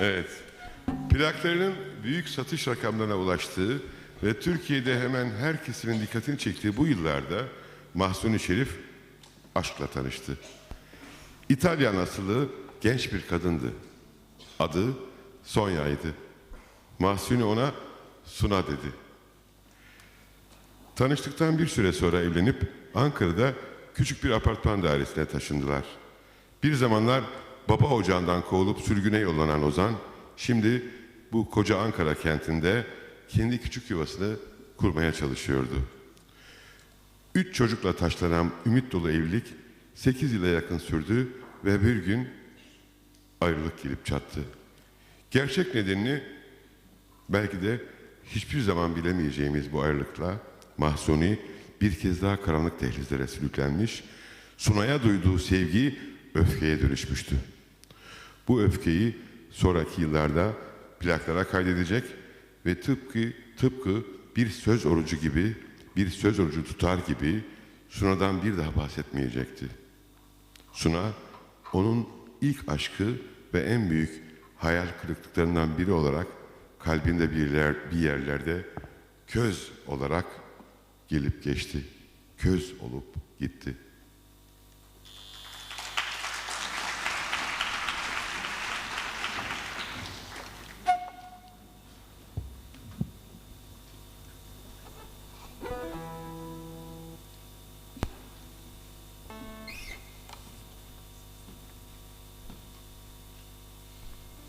Evet. Plaklarının büyük satış rakamlarına ulaştığı ve Türkiye'de hemen her kesimin dikkatini çektiği bu yıllarda Mahsuni Şerif aşkla tanıştı. İtalyan asıllı genç bir kadındı. Adı Sonya'ydı. Mahsuni ona Suna dedi. Tanıştıktan bir süre sonra evlenip Ankara'da küçük bir apartman dairesine taşındılar. Bir zamanlar baba ocağından kovulup sürgüne yollanan Ozan, şimdi bu koca Ankara kentinde kendi küçük yuvasını kurmaya çalışıyordu. Üç çocukla taşlanan ümit dolu evlilik 8 yıla yakın sürdü ve bir gün ayrılık gelip çattı. Gerçek nedenini belki de hiçbir zaman bilemeyeceğimiz bu ayrılıkla Mahsuni bir kez daha karanlık dehlizlere sürüklenmiş, Sunay'a duyduğu sevgi öfkeye dönüşmüştü. Bu öfkeyi sonraki yıllarda plaklara kaydedecek ve tıpkı tıpkı bir söz orucu gibi, bir söz orucu tutar gibi Suna'dan bir daha bahsetmeyecekti. Suna onun ilk aşkı ve en büyük hayal kırıklıklarından biri olarak kalbinde bir, yer, bir yerlerde köz olarak gelip geçti. Köz olup gitti.